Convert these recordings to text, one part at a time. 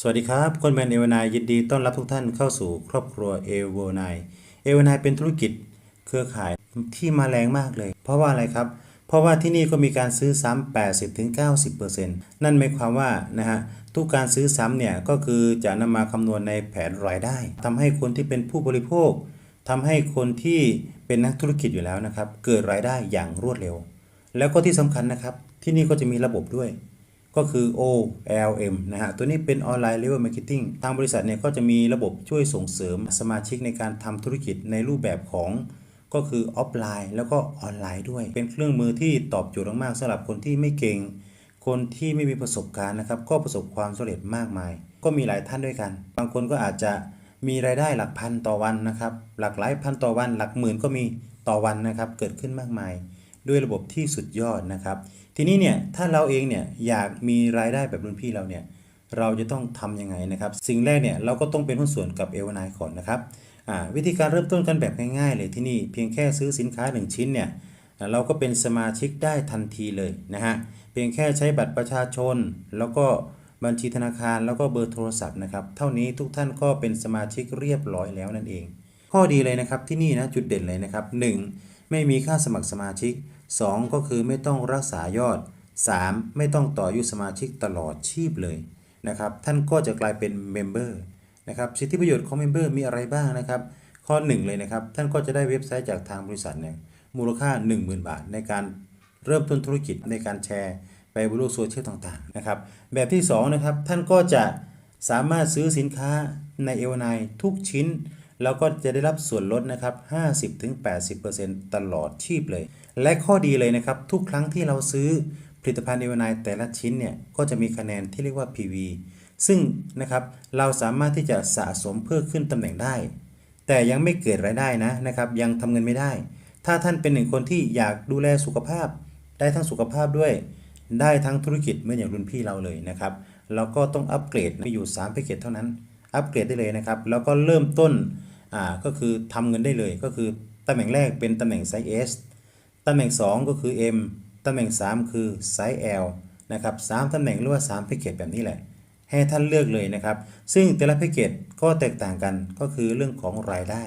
สวัสดีครับคนแมนเอเวนายยินดีต้อนรับทุกท่านเข้าสู่ครอบครัวเอเวนายเอเวนายเป็นธุรกิจเครือข่ายที่มาแรงมากเลย เพราะว่าอะไรครับ เพราะว่าที่นี่ก็มีการซื้อซ้ำ80-90%นั่นหมายความว่านะฮะทุกการซื้อซ้ำเนี่ยก็คือจะนำมาคำนวณในแผนรายได้ ทำให้คนที่เป็นผู้บริโภคทำให้คนที่เป็นนักธุรกิจอยู่แล้วนะครับ เกิดรายได้อย่างรวดเร็ว แล้วก็ที่สำคัญนะครับ ที่นี่ก็จะมีระบบด้วย ก็คือ OLM นะฮะ ตัวนี้เป็น Online Level Marketing ทางบริษัทเนี่ยก็จะมีระบบช่วยส่งเสริมสมาชิกในการทำธุรกิจในรูปแบบของก็คือออฟไลน์แล้วก็ออนไลน์ด้วย เป็นเครื่องมือที่ตอบโจทย์มากๆสำหรับคนที่ไม่เก่ง คนที่ไม่มีประสบการณ์นะครับ ก็ประสบความสำเร็จมากมาย ก็มีหลายท่านด้วยกัน บางคนก็อาจจะมีรายได้หลักพันต่อวันนะครับ หลักหลายพันต่อวัน หลักหมื่นก็มีต่อวันนะครับ เกิดขึ้นมากมาย ด้วยระบบที่สุดยอดนะครับ ทีนี้เนี่ยถ้าเราเองเนี่ยอยากมีรายได้แบบรุ่นพี่เราเนี่ยเราจะต้องทำยังไงนะครับ สิ่งแรกเนี่ยเราก็ต้องเป็นหุ้นส่วนกับเอวนายก่อนนะครับวิธีการเริ่มต้นกันแบบง่ายๆเลยที่นี่เพียงแค่ซื้อสินค้า 1 ชิ้นเนี่ยเราก็เป็นสมาชิกได้ทันทีเลยนะฮะเพียงแค่ใช้บัตรประชาชน แล้วก็บัญชีธนาคารแล้วก็เบอร์โทรศัพท์นะครับเท่านี้ทุกท่านก็เป็นสมาชิกเรียบร้อยแล้วนั่นเอง ข้อดีเลยนะครับที่นี่นะจุดเด่นเลยนะครับ 1. ไม่มีค่าสมัครสมาชิก 2. ก็คือไม่ต้องรักษายอด 3. ไม่ต้องต่ออายุสมาชิกตลอดชีพเลยนะครับ ท่านก็จะกลายเป็นเมมเบอร์นะครับ สิทธิประโยชน์ของเมมเบอร์มีอะไรบ้างนะครับ ข้อ 1 เลยนะครับ ท่านก็จะได้เว็บไซต์จากทางบริษัทเนี่ยมูลค่า 10,000 บาท ในการเริ่มต้นธุรกิจในการแชร์ไปบนโลกโซเชียลต่างๆนะครับ แบบที่2นะครับท่านก็จะสามารถซื้อสินค้าในเอวนายทุกชิ้น แล้วก็จะได้รับส่วนลดนะครับ 50-80%ตลอดชีพเลย และข้อดีเลยนะครับ ทุกครั้งที่เราซื้อผลิตภัณฑ์เอวนายแต่ละชิ้นเนี่ย ก็จะมีคะแนนที่เรียกว่า PV ซึ่งนะครับเราสามารถที่จะสะสมเพื่อขึ้นตำแหน่งได้ แต่ยังไม่เกิดรายได้นะนะครับยังทำเงินไม่ได้ ถ้าท่านเป็นหนึ่งคนที่อยากดูแลสุขภาพ ได้ทั้งสุขภาพด้วย ได้ทั้งธุรกิจเหมือนอย่างรุ่นพี่เราเลยนะครับเราก็ต้องอัปเกรดมีอยู่3แพ็กเกจเท่านั้น อัปเกรดได้เลยนะครับแล้วก็เริ่มต้น อ่าก็คือทำเงินได้เลยก็คือตำแหน่งแรกเป็นตำแหน่งไซส์ S ตำแหน่ง 2 ก็คือ M ตำแหน่ง 3 คือไซส์ L นะครับ3ตำแหน่งหรือว่า3แพ็กเกจแบบนี้แหละ ให้ท่านเลือกเลยนะครับ ซึ่งแต่ละแพ็กเกจก็แตกต่างกันก็คือเรื่องของรายได้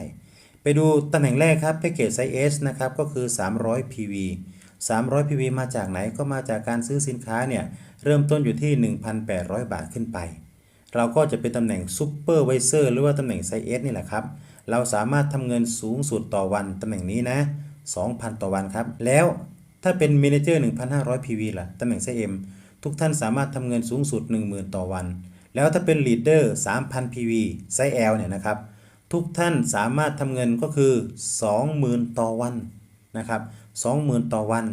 ไปดูตำแหน่งแรกครับแพ็กเกจไซส์ S นะครับก็คือ 300 PV 300 PV มาจากไหนก็มาจากการซื้อสินค้าเนี่ยเริ่มต้นอยู่ที่ 1,800 บาทขึ้นไป เราก็จะเป็นตำแหน่งซูเปอร์ไวเซอร์หรือว่าตำแหน่งไซส์ S นี่แหละครับ เราสามารถทำเงินสูงสุดต่อวันตำแหน่งนี้นะ 2,000 ต่อวันครับ แล้วถ้าเป็นเมนเจอร์1,500 PV ล่ะตำแหน่งไซส์ M ทุกท่านสามารถทำเงินสูงสุด 10,000 ต่อวัน แล้วถ้าเป็นลีดเดอร์3,000 PV ไซส์ L เนี่ยนะครับ ทุกท่านสามารถทำเงินก็คือ 20,000 ต่อวันนะครับ20,000 ต่อวัน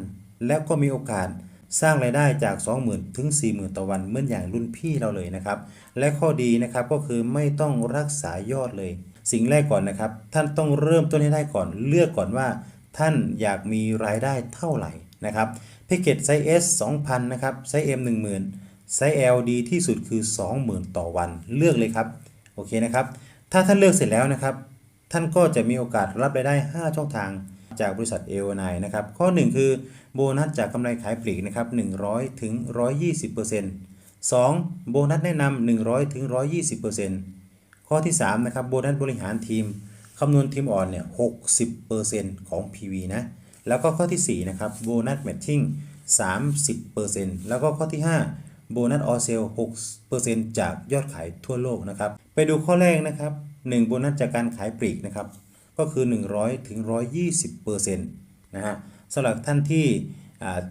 แล้วก็มีโอกาสสร้างรายได้จาก 20,000 ถึง 40,000 ต่อวันเหมือนอย่างรุ่นพี่เราเลยนะครับ และข้อดีนะครับก็คือไม่ต้องรักษายอดเลย สิ่งแรกก่อนนะครับ ท่านต้องเริ่มต้นให้ได้ก่อน เลือกก่อนว่าท่านอยากมีรายได้เท่าไหร่นะครับแพ็กเกจไซส์ S 2,000นะครับไซส์ M 10,000ไซส์ L ดีที่สุดคือ 20,000 ต่อวันเลือกเลยครับโอเคนะครับถ้าท่านเลือกเสร็จแล้วนะครับ ท่านก็จะมีโอกาสรับรายได้ 5 ช่องทางจากบริษัทเอโอนนะครับ ข้อ 1 คือโบนัสจากกำไรขายปลีกนะครับ100ถึง120% 2. โบนัสแนะนำ100ถึง120% ข้อที่3นะครับโบนัสบริหารทีมคำนวณทีมอ่อนเนี่ย60%ของ PV นะ แล้วก็ข้อทีสี่4นะครับโบนัสแมทชิ่ง30%แล้วก็ข้อที่ 5 โบนัสออเซล6%จากยอดขายทั่วโลกนะครับ ไปดูข้อแรกนะครับ 1 โบนัสจากการขายปลีกนะครับ ก็คือ 100ถึง120%นะฮะสำหรับท่านที่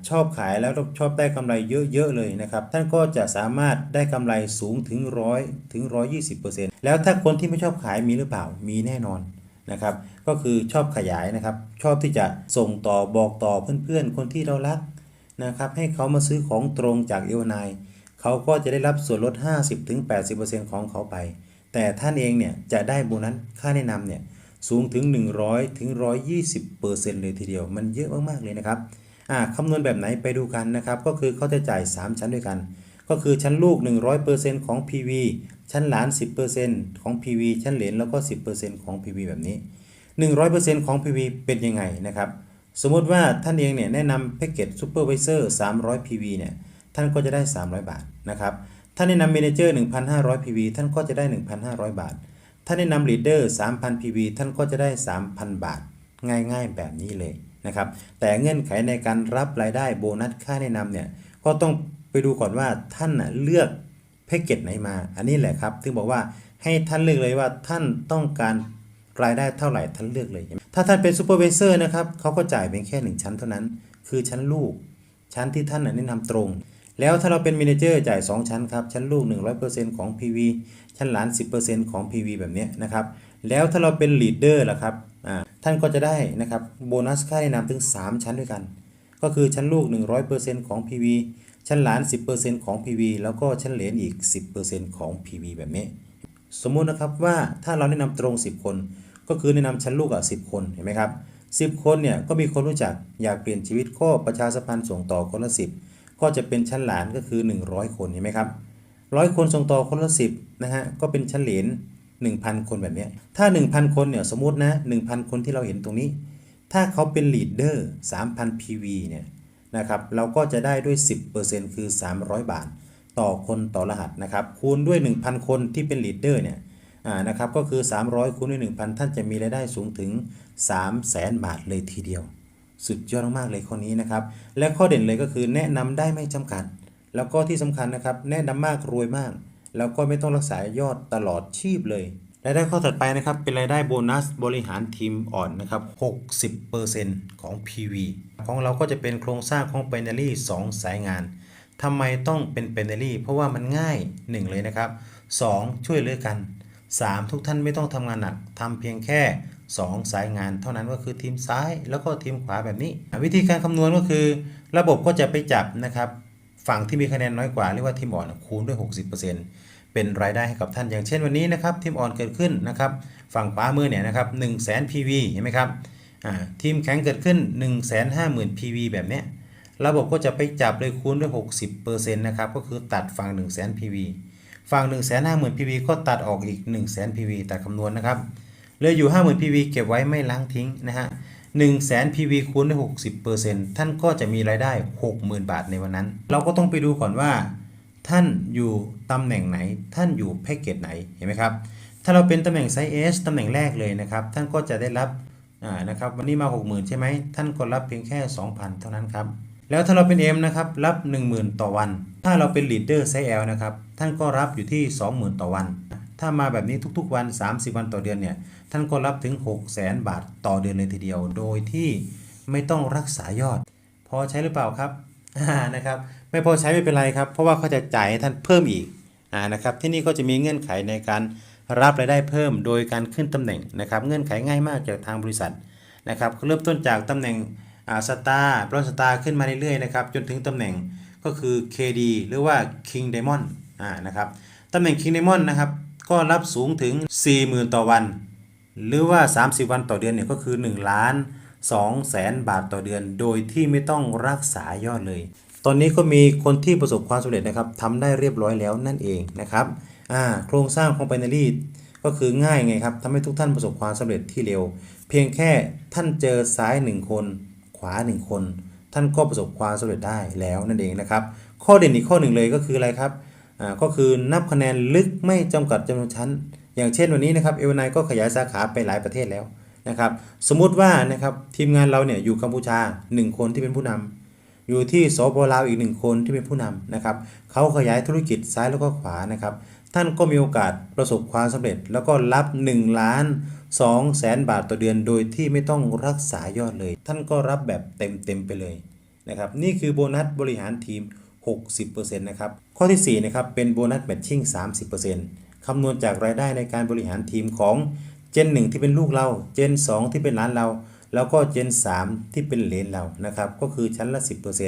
ชอบขายแล้วชอบได้กำไรเยอะๆเลยนะครับ ท่านก็จะสามารถได้กำไรสูงถึง100ถึง120%แล้วถ้าคนที่ไม่ชอบขายมีหรือเปล่ามีแน่นอนนะครับ ก็คือชอบขยายนะครับ ชอบที่จะส่งต่อบอกต่อเพื่อนๆ คนที่เรารักนะครับ ให้เขามาซื้อของตรงจากเอลนายเขาก็จะได้รับส่วนลด 50-80%ของเขาไป แต่ท่านเองเนี่ยจะได้โบนัสค่าแนะนำเนี่ยสูงถึง 100ถึง120เปอร์เซ็นต์เลยทีเดียว มันเยอะมากๆเลยนะครับ คำนวณแบบไหนไปดูกันนะครับ ก็คือเขาจะจ่าย 3 ชั้นด้วยกัน ก็คือชั้นลูก 100%ของ PV ชั้นหลาน 10%ของ PV ชั้นเหลนแล้วก็ 10%ของ PV แบบนี้ 100%ของ PV เป็นยังไงนะครับ สมมติว่าท่านเองเนี่ยแนะนำแพ็กเกจซูเปอร์ไวเซอร์300 PV เนี่ย ท่านก็จะได้ 300 บาทนะครับ ถ้าแนะนำเมนเจอร์1,500 PV ท่านก็จะได้ 1,500 บาท ถ้าแนะนำลีดเดอร์3,000 PV ท่านก็จะได้ 3,000 บาท ง่ายๆ แบบนี้เลย นะครับแต่เงื่อนไขในการรับรายได้โบนัสค่าแนะนำเนี่ยก็ต้องไปดูก่อนว่าท่านนะเลือกแพ็กเกจไหนมา อันนี้แหละครับถึงบอกว่าให้ท่านเลือกเลยว่าท่านต้องการรายได้เท่าไหร่ท่านเลือกเลย ถ้าท่านเป็นซูเปอร์เวเซอร์นะครับเขาก็จ่ายเพียงแค่หนึ่งชั้นเท่านั้น คือชั้นลูก ชั้นที่ท่านแนะนำตรง แล้วถ้าเราเป็นเมเนเจอร์จ่าย 2 ชั้นครับ ชั้นลูก 100%ของ PV ชั้นหลาน 10%ของ PV แบบนี้นะครับ แล้วถ้าเราเป็นลีดเดอร์ล่ะครับ ท่านก็จะได้นะครับโบนัสค่าแนะนำถึง 3 ชั้นด้วยกัน ก็คือชั้นลูก 100%ของ PV ชั้นหลาน 10%ของ PV แล้วก็ชั้นเหลนอีก 10%ของ PV แบบนี้ สมมุตินะครับว่าถ้าเราแนะนำตรง 10 คน ก็คือแนะนำชั้นลูกอะ10 คนเห็นไหมครับ10 คนเนี่ยก็มีคนรู้จักอยากเปลี่ยนชีวิตก็ประชาสัมพันธ์ส่งต่อคนละ 10 ก็จะเป็นชั้นหลานก็คือ 100 คนเห็นไหมครับร้อยคนส่งต่อคนละ 10นะฮะก็เป็นชั้นเหลน 1,000 คนแบบนี้ ถ้า 1,000 คนเนี่ยสมมตินะ 1,000 คนที่เราเห็นตรงนี้ ถ้าเขาเป็นลีดเดอร์3,000 PV เนี่ยนะครับ เราก็จะได้ด้วย 10%คือ 300 บาท ต่อคนต่อรหัสนะครับ คูณด้วย 1,000 คนที่เป็นลีดเดอร์เนี่ยอ่านะครับ ก็คือ 300 คูณด้วย 1,000 ท่านจะมีรายได้สูงถึง 300,000บาทเลยทีเดียว สุดยอดมากเลยข้อนี้นะครับ และข้อเด่นเลยก็คือแนะนำได้ไม่จำกัด แล้วก็ที่สำคัญนะครับ แนะนำมากรวยมาก แล้วก็ไม่ต้องรักษายอดตลอดชีพเลยรายได้ข้อถัดไปนะครับเป็นรายได้โบนัสบริหารทีมอ่อนนะครับ 60%ของ PV ของเราก็จะเป็นโครงสร้างของ b i n a r y 2 สายงานทำไมต้องเป็น b i n a r y เพราะว่ามันง่าย 1 เลยนะครับ 2 ช่วยเหลือกัน 3 ทุกท่านไม่ต้องทำงานหนักทำเพียงแค่ 2 สายงาน เท่านั้นก็คือทีมซ้ายแล้วก็ทีมขวาแบบนี้ วิธีการคำนวณก็คือ ระบบก็จะไปจับนะครับฝั่งที่มีคะแนนน้อยกว่าเรียกว่าทีมอ่อนคูณด้วย 60% เป็นรายได้ให้กับท่านอย่างเช่นวันนี้นะครับทีมอ่อนเกิดขึ้นนะครับฝั่งขวามือเนี่ยนะครับ1 0 0 0 0แสน PV เห็นไหมครับทีมแข็งเกิดขึ้น 1 5 0 0 0 0 PV แบบนี้ระบบก็จะไปจับเลยคูณด้วย 60%นะครับก็คือตัดฝั่ง 1 0 0 0 0แสน PV ฝั่ง 1 5 0 0 0 0 PV ก็ตัดออกอีก 1 0 0 0 0 PV ตัดคำนวณนะครับเหลืออยู่ 50,000 PV เก็บไว้ไม่ล้างทิ้งนะฮะ1 0 0 0 0 0 PV คูณด้วย 60%ท่านก็จะมีรายได้ 60,000 บาทในวันนั้น เราก็ต้องไปดูก่อนว่า ท่านอยู่ตำแหน่งไหน ท่านอยู่แพ็กเกจไหน เห็นไหมครับ ถ้าเราเป็นตำแหน่งไซส์ S ตำแหน่งแรกเลยนะครับ ท่านก็จะได้รับอ่านะครับ วันนี้มา 60,000 ใช่ไหม ท่านก็รับเพียงแค่ 2,000 เท่านั้นครับ แล้วถ้าเราเป็น M นะครับ รับ 10,000 ต่อวัน ถ้าเราเป็น Leader ไซส์ L นะครับ ท่านก็รับอยู่ที่ 20,000 ต่อวัน ถ้ามาแบบนี้ทุกๆวัน 30 วันต่อเดือนเนี่ย ท่านก็รับถึง 600,000 บาทต่อเดือนเลยทีเดียว โดยที่ไม่ต้องรักษายอด พอใช้หรือเปล่าครับ นะครับไม่พอใช้ไม่เป็นไรครับ เพราะว่าเขาจะจ่ายให้ท่านเพิ่มอีกอ่านะครับที่นี่ก็จะมีเงื่อนไขในการรับรายได้เพิ่มโดยการขึ้นตำแหน่งนะครับ เงื่อนไขง่ายมากจากทางบริษัทนะครับเริ่มต้นจากตำแหน่งสตาร์บรอนสตาร์ขึ้นมาเรื่อยๆนะครับจนถึงตำแหน่งก็คือ KD หรือว่า King Diamond อ่านะครับตำแหน่ง King Diamond นะครับก็รับสูงถึง 40,000 ต่อวัน หรือว่า 30 วันต่อเดือนเนี่ยก็คือ 1 ล้าน 2แสนบาทต่อเดือน โดยที่ไม่ต้องรักษายอดเลย ตอนนี้ก็มีคนที่ประสบความสำเร็จนะครับทำได้เรียบร้อยแล้วนั่นเองนะครับโครงสร้างของ Binary ก็คือง่ายไงครับทำให้ทุกท่านประสบความสำเร็จที่เร็ว เพียงแค่ท่านเจอซ้าย 1 คน ขวา 1 คน ท่านก็ประสบความสำเร็จได้แล้วนั่นเองนะครับ ข้อเด่นอีกข้อหนึ่งเลยก็คืออะไรครับอ่าก็คือนับคะแนนลึกไม่จำกัดจำนวนชั้น อย่างเช่นวันนี้นะครับเอเวนไนก็ขยายสาขาไปหลายประเทศแล้ว นะครับ สมมุติว่านะครับทีมงานเราเนี่ยอยู่กัมพูชา 1 คนที่เป็นผู้นำอยู่ที่สปลาวอีก 1 คนที่เป็นผู้นำนะครับเขาขยายธุรกิจซ้ายแล้วก็ขวานะครับ ท่านก็มีโอกาสประสบความสำเร็จ แล้วก็รับ1ล้าน2แสนบาทต่อเดือน โดยที่ไม่ต้องรักษายอดเลย ท่านก็รับแบบเต็มเต็มๆไปเลยนะครับนี่คือโบนัสบริหารทีม 60%นะครับข้อที่ 4 นะครับ เป็นโบนัสแมทชิ่ง 30%คำนวณจากรายได้ในการบริหารทีมของ เจน1ที่เป็นลูกเราเจน 2 ที่เป็นหลานเรา แล้วก็เจน 3 ที่เป็นเหลนเรานะครับ ก็คือชั้นละ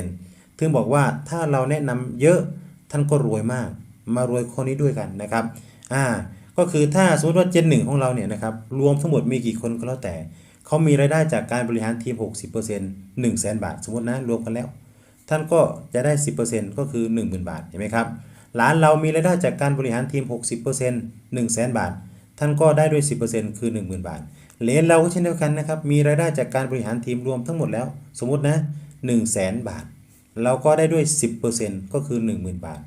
10%ถึงบอกว่าถ้าเราแนะนำเยอะท่านก็รวยมาก มารวยข้อนี้ด้วยกันนะครับอ่าก็คือถ้าสมมติว่าเจนหนึ่งของเราเนี่ยนะครับรวมทั้งหมดมีกี่คนก็แล้วแต่เขามีรายได้จากการบริหารทีม 60% 1 0 0 0 0แสนบาท สมมตินะรวมกันแล้ว ท่านก็จะได้ 10%ก็คือ 10,000 บาทเห็นไหมครับหลานเรามีรายได้จากการบริหารทีม 60% 1 0 0 0 0แสนบาท ท่านก็ได้ด้วย 10%คือ 10,000 บาทเหรียญเราก็เช่นเดียวกันนะครับ มีรายได้จากการบริหารทีมรวมทั้งหมดแล้ว สมมตินะ 1 0 0 0 0แสนบาท เราก็ได้ด้วย 10%ก็คือ 10,000 บาท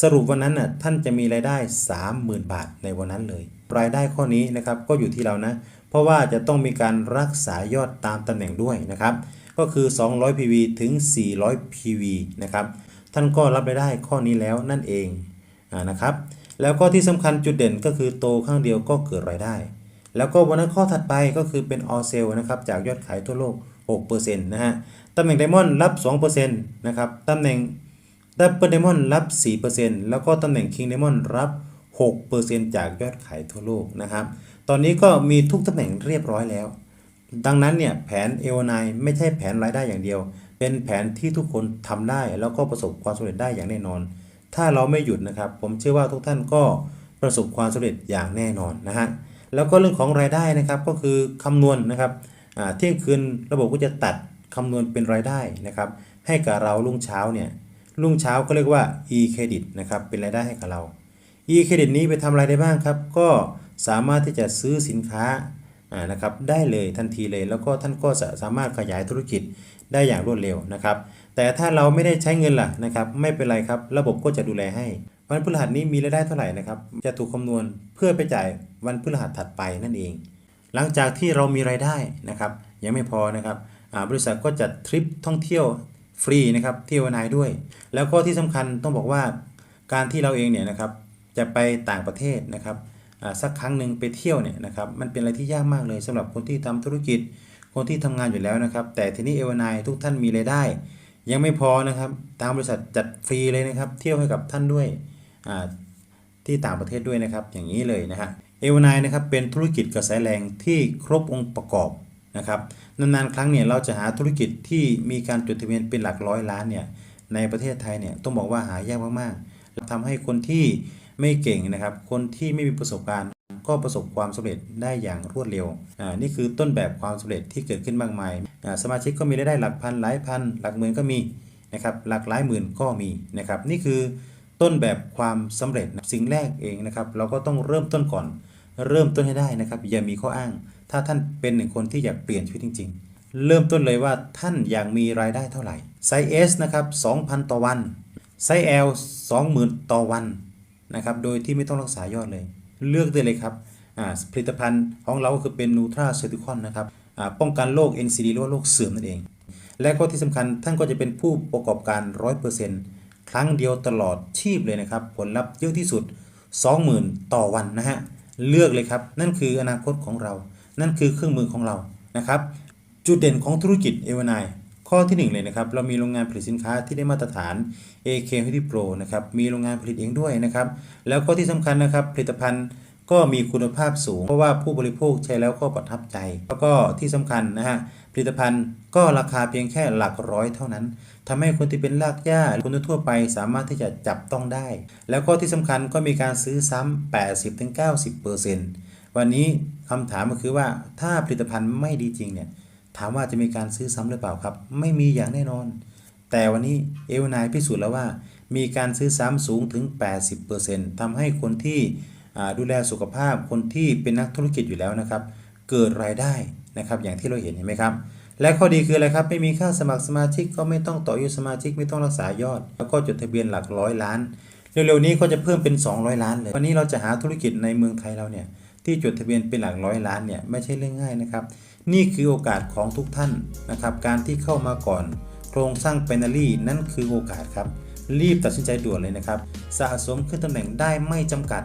สรุปวันนั้นน่ะท่านจะมีรายได้ 30,000 บาทในวันนั้นเลย รายได้ข้อนี้นะครับก็อยู่ที่เรานะ เพราะว่าจะต้องมีการรักษายอดตามตำแหน่งด้วยนะครับ ก็คือ 200 PV ถึง 400 PV นะครับ ท่านก็รับรายได้ข้อนี้แล้วนั่นเองอานะครับ แล้วก็ที่สำคัญจุดเด่นก็คือโตข้างเดียวก็เกิดรายได้ แล้วก็วันนั้นข้อถัดไปก็คือเป็น all sale นะครับจากยอดขายทั่วโลก 6%นะฮะตำแหน่งไดมอนด์รับ 2%นะครับตำแหน่งดับเบิลไดมอนด์รับ 4%แล้วก็ตำแหน่งคิงไดมอนด์รับ 6%จากยอดขายทั่วโลกนะครับ ตอนนี้ก็มีทุกตำแหน่งเรียบร้อยแล้ว ดังนั้นเนี่ยแผน a อ9ไม่ใช่แผนรายได้อย่างเดียว เป็นแผนที่ทุกคนทำได้แล้วก็ประสบความสำเร็จได้อย่างแน่นอน ถ้าเราไม่หยุดนะครับ ผมเชื่อว่าทุกท่านก็ประสบความสำเร็จอย่างแน่นอนนะฮะแล้วก็เรื่องของรายได้นะครับก็คือคำนวณนะครับเที่ยงคืนระบบก็จะตัดคำนวณเป็นรายได้นะครับ ให้กับเรารุ่งเช้าเนี่ยรุ่งเช้าก็เรียกว่า e credit นะครับเป็นรายได้ให้กับเรา e credit นี้ไปทำอะไรได้บ้างครับ ก็สามารถที่จะซื้อสินค้าอ่านะครับได้เลยทันทีเลย แล้วก็ท่านก็สามารถขยายธุรกิจได้อย่างรวดเร็วนะครับ แต่ถ้าเราไม่ได้ใช้เงินล่ะนะครับไม่เป็นไรครับ ระบบก็จะดูแลให้ วันพฤหัสนี้มีรายได้เท่าไหร่นะครับจะถูกคำนวณเพื่อไปจ่ายวันพฤหัสถัดไปนั่นเอง หลังจากที่เรามีรายได้นะครับยังไม่พอนะครับบริษัทก็จัดทริปท่องเที่ยวฟรีนะครับเที่ยวนายด้วย แล้วก็ที่สำคัญต้องบอกว่าการที่เราเองเนี่ยนะครับจะไปต่างประเทศนะครับสักครั้งหนึ่งไปเที่ยวเนี่ยนะครับมันเป็นอะไรที่ยากมากเลยสำหรับคนที่ทำธุรกิจ คนที่ทำงานอยู่แล้วนะครับ แต่ทีนี้เอวานายทุกท่านมีรายได้ ยังไม่พอนะครับ ทางบริษัทจัดฟรีเลยนะครับ เที่ยวให้กับท่านด้วยที่ต่างประเทศด้วยนะครับ อย่างนี้เลยนะฮะเอวนายนะครับเป็นธุรกิจกระแสแรงที่ครบองค์ประกอบนะครับนานๆครั้งเนี่ยเราจะหาธุรกิจที่มีการจดทะเบียนเป็นหลักร้อยล้านเนี่ยในประเทศไทยเนี่ยต้องบอกว่าหายากมากๆทำให้คนที่ไม่เก่งนะครับ คนที่ไม่มีประสบการณ์ ก็ประสบความสำเร็จได้อย่างรวดเร็ว อ่า นี่คือต้นแบบความสำเร็จที่เกิดขึ้นมากมาย อ่า สมาชิกก็มีรายได้หลักพันหลายพัน หลักหมื่นก็มีนะครับ หลักหลายหมื่นก็มีนะครับ นี่คือต้นแบบความสำเร็จ สิ่งแรกเองนะครับ เราก็ต้องเริ่มต้นก่อน เริ่มต้นให้ได้นะครับ อย่ามีข้ออ้าง ถ้าท่านเป็นหนึ่งคนที่อยากเปลี่ยนชีวิตจริง ๆ เริ่มต้นเลยว่าท่านอยากมีรายได้เท่าไหร่ ไซส์ S นะครับ2,000 ต่อวัน ไซส์ L 20,000 ต่อวันนะครับ โดยที่ไม่ต้องรักษายอดเลย เลือกได้เลยครับอ่าผลิตภัณฑ์ของเราก็คือเป็นนูทราเซติคอนนะครับอ่าป้องกันโรค NCD หรือว่าโรคเสื่อมนั่นเอง และก็ที่สำคัญท่านก็จะเป็นผู้ประกอบการ 100%ครั้งเดียวตลอดชีพเลยนะครับ ผลลัพธ์เยอะที่สุด 20,000 ต่อวันนะฮะเลือกเลยครับ นั่นคืออนาคตของเรา นั่นคือเครื่องมือของเรานะครับ จุดเด่นของธุรกิจเอวานาย ข้อที่ 1 เลยนะครับเรามีโรงงานผลิตสินค้าที่ได้มาตรฐาน AK h d Pro นะครับมีโรงงานผลิตเองด้วยนะครับแล้วก็ที่สำคัญนะครับผลิตภัณฑ์ก็มีคุณภาพสูง เพราะว่าผู้บริโภคใช้แล้วก็ประทับใจ แล้วก็ที่สำคัญนะฮะผลิตภัณฑ์ก็ราคาเพียงแค่หลักร้อยเท่านั้นทำให้คนที่เป็นรากหญ้าคนทั่วไปสามารถที่จะจับต้องได้ แล้วก็ที่สำคัญก็มีการซื้อซ้ำ80-90%วันนี้คำถามก็คือว่าถ้าผลิตภัณฑ์ไม่ดีจริงเนี่ย ถามว่าจะมีการซื้อซ้ำหรือเปล่าครับ ไม่มีอย่างแน่นอน แต่วันนี้เอวนายพิสูจน์แล้วว่า มีการซื้อซ้ำสูงถึง 80%ทำให้คนที่ดูแลสุขภาพคนที่เป็นนักธุรกิจอยู่แล้วนะครับ เกิดรายได้นะครับอย่างที่เราเห็นเห็นไหมครับ และข้อดีคืออะไรครับ ไม่มีค่าสมัครสมาชิกก็ไม่ต้องต่ออายุสมาชิกไม่ต้องรักษายอด แล้วก็จดทะเบียนหลักร้อยล้าน เร็วๆนี้ก็จะเพิ่มเป็น 200 ล้านเลยวันนี้เราจะหาธุรกิจในเมืองไทยเราเนี่ยที่จดทะเบียนเป็นหลักร้อยล้านเนี่ยไม่ใช่เรื่องง่ายนะครับ นี่คือโอกาสของทุกท่านนะครับ การที่เข้ามาก่อน โครงสร้างเปนารีนั่นคือโอกาสครับ รีบตัดสินใจด่วนเลยนะครับ สะสมขึ้นตำแหน่งได้ไม่จำกัด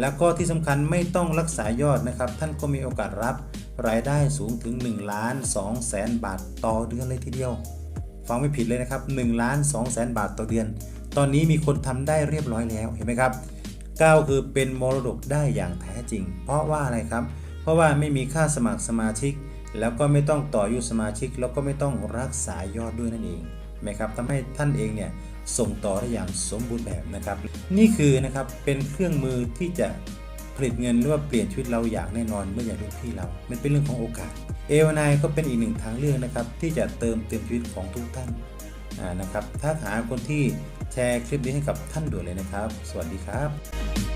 แล้วก็ที่สำคัญไม่ต้องรักษายอดนะครับ ท่านก็มีโอกาสรับรายได้สูงถึง1ล้าน2แสนบาทต่อเดือนเลยทีเดียว ฟังไม่ผิดเลยนะครับ1ล้าน2แสนบาทต่อเดือน ตอนนี้มีคนทำได้เรียบร้อยแล้วเห็นไหมครับก้าวคือเป็นมรดกได้อย่างแท้จริง เพราะว่าอะไรครับ เพราะว่าไม่มีค่าสมัครสมาชิก แล้วก็ไม่ต้องต่ออายุสมาชิก แล้วก็ไม่ต้องรักษายอดด้วยนั่นเองนไหมครับทำให้ท่านเองเนี่ยส่งต่อได้อย่างสมบูรณ์แบบนะครับ นี่คือนะครับเป็นเครื่องมือที่จะผลิตเงินหรือว่าเปลี่ยนชีวิตเราอย่างแน่นอนเมื่ออย่างรุ่นพี่เรา มันเป็นเรื่องของโอกาสเอวนายก็เป็นอีกหนึ่งทางเลือกนะครับที่จะเติมเต็มชีวิตของทุกท่านนะครับถ้าหาคนที่แชร์คลิปนี้ให้กับท่านด่วนเลยนะครับ สวัสดีครับ